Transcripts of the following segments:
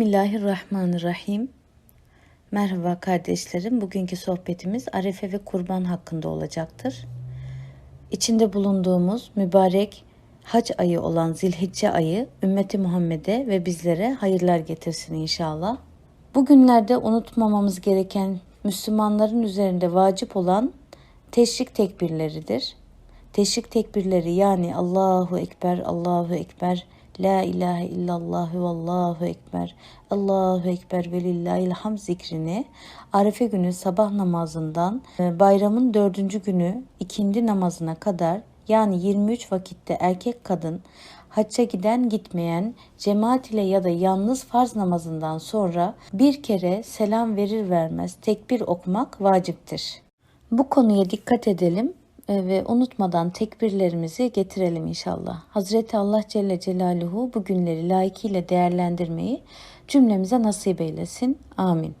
Bismillahirrahmanirrahim. Merhaba kardeşlerim. Bugünkü sohbetimiz Arefe ve Kurban hakkında olacaktır. İçinde bulunduğumuz mübarek hac ayı olan Zilhicce ayı ümmeti Muhammed'e ve bizlere hayırlar getirsin inşallah. Bugünlerde unutmamamız gereken Müslümanların üzerinde vacip olan teşrik tekbirleridir. Teşrik tekbirleri yani Allahu Ekber, Allahu Ekber, La ilahe illallah ve Allahu ekber. Allahu ekber ve lillahil ham zikrini Arefe günü sabah namazından e, bayramın dördüncü günü ikindi namazına kadar yani 23 vakitte erkek kadın hacca giden gitmeyen cemaat ile ya da yalnız farz namazından sonra bir kere selam verir vermez tekbir okumak vaciptir. Bu konuya dikkat edelim ve unutmadan tekbirlerimizi getirelim inşallah. Hazreti Allah Celle Celaluhu bu günleri layıkıyla değerlendirmeyi cümlemize nasip eylesin. Amin.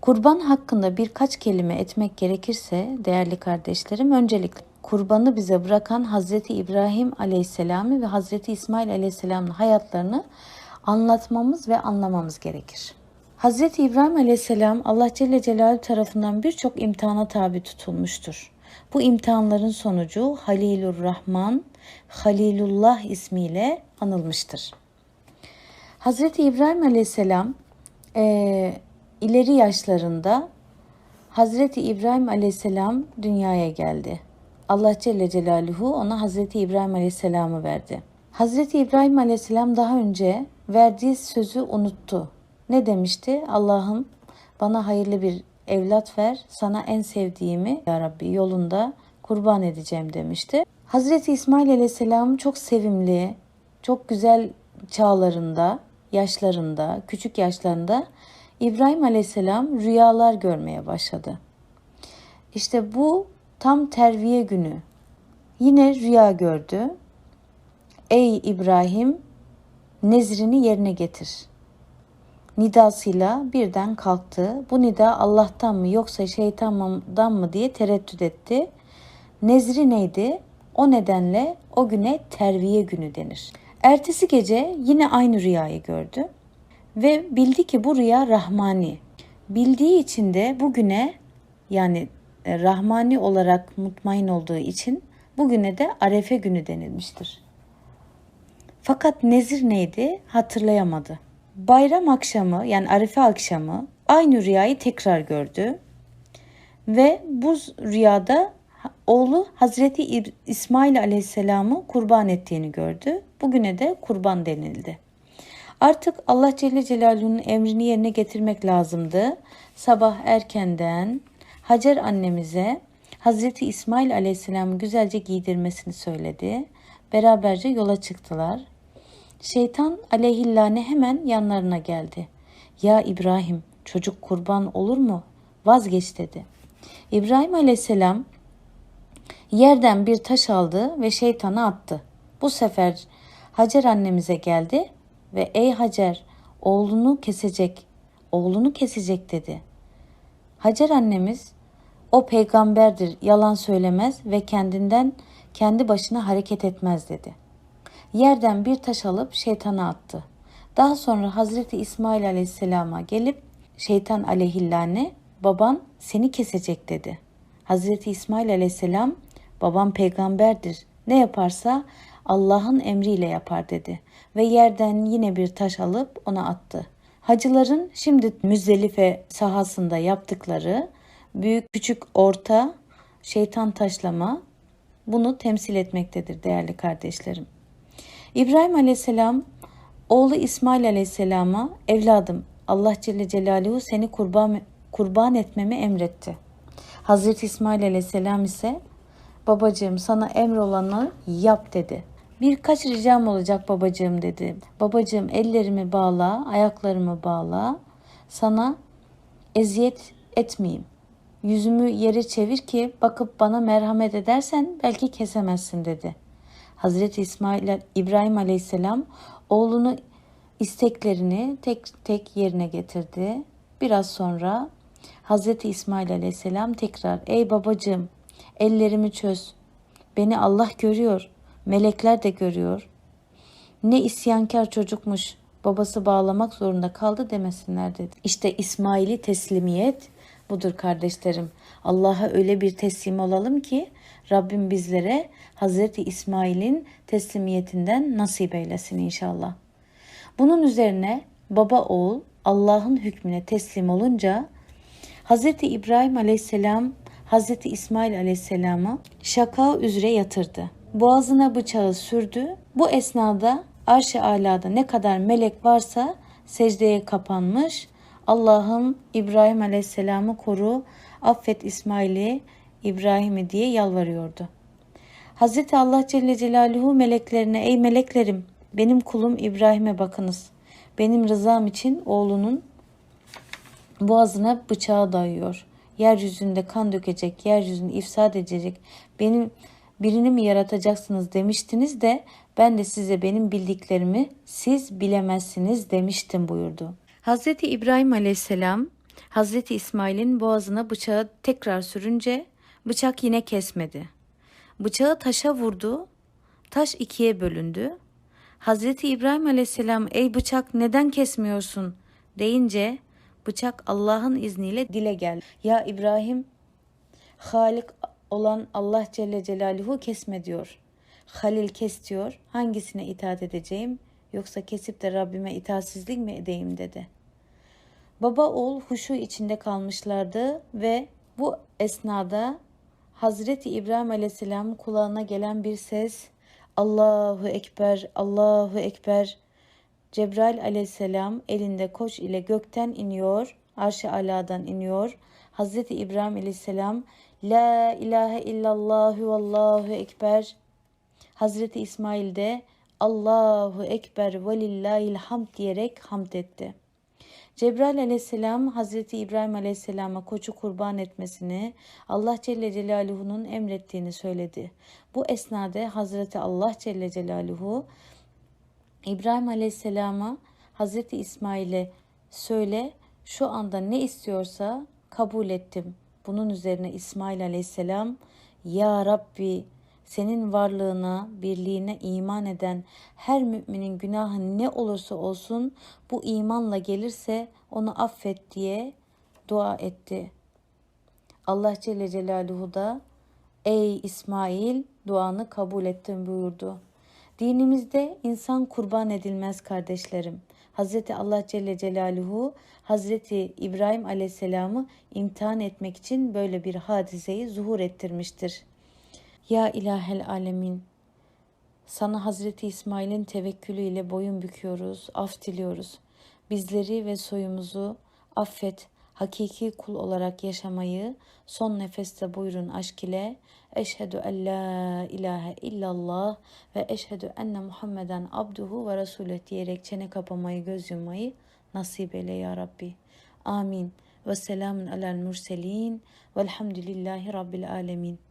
Kurban hakkında birkaç kelime etmek gerekirse değerli kardeşlerim öncelikle kurbanı bize bırakan Hazreti İbrahim Aleyhisselam'ı ve Hazreti İsmail Aleyhisselam'ın hayatlarını anlatmamız ve anlamamız gerekir. Hazreti İbrahim Aleyhisselam Allah Celle Celaluhu tarafından birçok imtihana tabi tutulmuştur. Bu imtihanların sonucu Halilur Rahman, Halilullah ismiyle anılmıştır. Hazreti İbrahim Aleyhisselam e, ileri yaşlarında Hazreti İbrahim Aleyhisselam dünyaya geldi. Allah Celle Celaluhu ona Hazreti İbrahim Aleyhisselam'ı verdi. Hazreti İbrahim Aleyhisselam daha önce verdiği sözü unuttu. Ne demişti? Allah'ım bana hayırlı bir evlat ver sana en sevdiğimi ya Rabbi yolunda kurban edeceğim demişti. Hazreti İsmail Aleyhisselam çok sevimli, çok güzel çağlarında, yaşlarında, küçük yaşlarında İbrahim Aleyhisselam rüyalar görmeye başladı. İşte bu tam terviye günü. Yine rüya gördü. Ey İbrahim nezrini yerine getir nidasıyla birden kalktı. Bu nida Allah'tan mı yoksa şeytandan mı diye tereddüt etti. Nezri neydi? O nedenle o güne terviye günü denir. Ertesi gece yine aynı rüyayı gördü ve bildi ki bu rüya rahmani. Bildiği için de bugüne yani e, rahmani olarak mutmain olduğu için bugüne de arefe günü denilmiştir. Fakat nezir neydi hatırlayamadı. Bayram akşamı yani Arife akşamı aynı rüyayı tekrar gördü. Ve bu rüyada oğlu Hazreti İsmail Aleyhisselam'ı kurban ettiğini gördü. Bugüne de kurban denildi. Artık Allah Celle Celaluhu'nun emrini yerine getirmek lazımdı. Sabah erkenden Hacer annemize Hazreti İsmail Aleyhisselam'ı güzelce giydirmesini söyledi. Beraberce yola çıktılar. Şeytan aleyhillâne hemen yanlarına geldi. Ya İbrahim çocuk kurban olur mu? Vazgeç dedi. İbrahim aleyhisselam yerden bir taş aldı ve şeytana attı. Bu sefer Hacer annemize geldi ve ey Hacer oğlunu kesecek, oğlunu kesecek dedi. Hacer annemiz o peygamberdir, yalan söylemez ve kendinden kendi başına hareket etmez dedi.'' Yerden bir taş alıp şeytana attı. Daha sonra Hazreti İsmail aleyhisselama gelip şeytan aleyhillâne baban seni kesecek dedi. Hazreti İsmail aleyhisselam babam peygamberdir ne yaparsa Allah'ın emriyle yapar dedi ve yerden yine bir taş alıp ona attı. Hacıların şimdi Müzdelife sahasında yaptıkları büyük küçük orta şeytan taşlama bunu temsil etmektedir değerli kardeşlerim. İbrahim Aleyhisselam oğlu İsmail Aleyhisselam'a evladım Allah Celle Celaluhu seni kurban, kurban etmemi emretti. Hazreti İsmail Aleyhisselam ise babacığım sana emrolanı yap dedi. Birkaç ricam olacak babacığım dedi. Babacığım ellerimi bağla, ayaklarımı bağla. Sana eziyet etmeyeyim. Yüzümü yere çevir ki bakıp bana merhamet edersen belki kesemezsin dedi.'' Hazreti İsmail İbrahim Aleyhisselam oğlunu isteklerini tek tek yerine getirdi. Biraz sonra Hazreti İsmail Aleyhisselam tekrar ey babacığım ellerimi çöz. Beni Allah görüyor. Melekler de görüyor. Ne isyankar çocukmuş. babası bağlamak zorunda kaldı demesinler dedi. İşte İsmail'i teslimiyet budur kardeşlerim. Allah'a öyle bir teslim olalım ki Rabbim bizlere Hazreti İsmail'in teslimiyetinden nasip eylesin inşallah. Bunun üzerine baba oğul Allah'ın hükmüne teslim olunca Hazreti İbrahim aleyhisselam Hazreti İsmail aleyhisselamı şaka üzere yatırdı. Boğazına bıçağı sürdü. Bu esnada arş-ı alada ne kadar melek varsa secdeye kapanmış. Allah'ım İbrahim aleyhisselamı koru, affet İsmail'i, İbrahim'i diye yalvarıyordu. Hazreti Allah Celle Celaluhu meleklerine ey meleklerim benim kulum İbrahim'e bakınız. Benim rızam için oğlunun boğazına bıçağı dayıyor. Yeryüzünde kan dökecek, yeryüzünü ifsad edecek. Benim birini mi yaratacaksınız demiştiniz de ben de size benim bildiklerimi siz bilemezsiniz demiştim buyurdu. Hazreti İbrahim Aleyhisselam Hazreti İsmail'in boğazına bıçağı tekrar sürünce bıçak yine kesmedi. Bıçağı taşa vurdu. Taş ikiye bölündü. Hazreti İbrahim Aleyhisselam ey bıçak neden kesmiyorsun deyince bıçak Allah'ın izniyle dile geldi. Ya İbrahim Halik olan Allah Celle Celaluhu kesme diyor. Halil kes diyor. Hangisine itaat edeceğim yoksa kesip de Rabbime itaatsizlik mi edeyim dedi. Baba oğul huşu içinde kalmışlardı ve bu esnada Hazreti İbrahim Aleyhisselam kulağına gelen bir ses Allahu Ekber, Allahu Ekber. Cebrail aleyhisselam elinde koç ile gökten iniyor, arş-ı aladan iniyor. Hazreti İbrahim aleyhisselam La ilahe illallah ve Allahu ekber. Hazreti İsmail de Allahu ekber ve lillahil hamd diyerek hamd etti. Cebrail aleyhisselam Hazreti İbrahim aleyhisselama koçu kurban etmesini Allah Celle Celaluhu'nun emrettiğini söyledi. Bu esnada Hazreti Allah Celle Celaluhu İbrahim Aleyhisselam'a Hazreti İsmail'e söyle şu anda ne istiyorsa kabul ettim. Bunun üzerine İsmail Aleyhisselam Ya Rabbi senin varlığına, birliğine iman eden her müminin günahı ne olursa olsun bu imanla gelirse onu affet diye dua etti. Allah Celle Celaluhu da ey İsmail duanı kabul ettim buyurdu. Dinimizde insan kurban edilmez kardeşlerim. Hazreti Allah Celle Celaluhu Hazreti İbrahim Aleyhisselam'ı imtihan etmek için böyle bir hadiseyi zuhur ettirmiştir. Ya ilahel alemin sana Hazreti İsmail'in tevekkülüyle boyun büküyoruz, af diliyoruz. Bizleri ve soyumuzu affet, hakiki kul olarak yaşamayı son nefeste buyurun aşk ile eşhedü en la ilahe illallah ve eşhedü enne Muhammeden abduhu ve resulü diyerek çene kapamayı göz yummayı nasip eyle ya Rabbi. Amin. Ve selamun alel murselin velhamdülillahi rabbil alemin.